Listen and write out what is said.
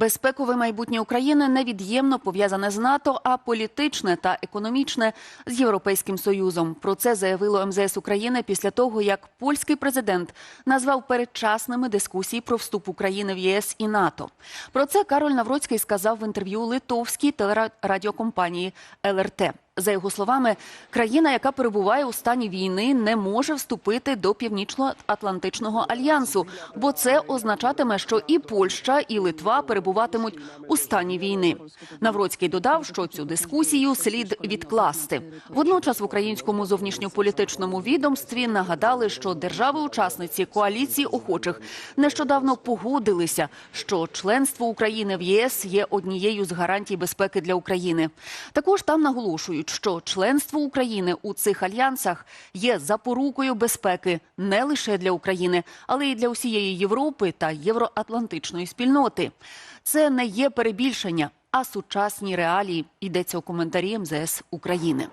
Безпекове майбутнє України невід'ємно пов'язане з НАТО, а політичне та економічне з Європейським Союзом. Про це заявило МЗС України після того, як польський президент назвав передчасними дискусії про вступ України в ЄС і НАТО. Про це Кароль Навроцький сказав в інтерв'ю литовській телерадіокомпанії ЛРТ. За його словами, країна, яка перебуває у стані війни, не може вступити до Північно-Атлантичного альянсу, бо це означатиме, що і Польща, і Литва перебуватимуть у стані війни. Навроцький додав, що цю дискусію слід відкласти. Водночас в українському зовнішньополітичному відомстві нагадали, що держави-учасниці коаліції охочих нещодавно погодилися, що членство України в ЄС є однією з гарантій безпеки для України. Також там наголошують, що членство України у цих альянсах є запорукою безпеки не лише для України, але й для усієї Європи та євроатлантичної спільноти. Це не є перебільшення, а сучасні реалії. Йдеться у коментарі МЗС України.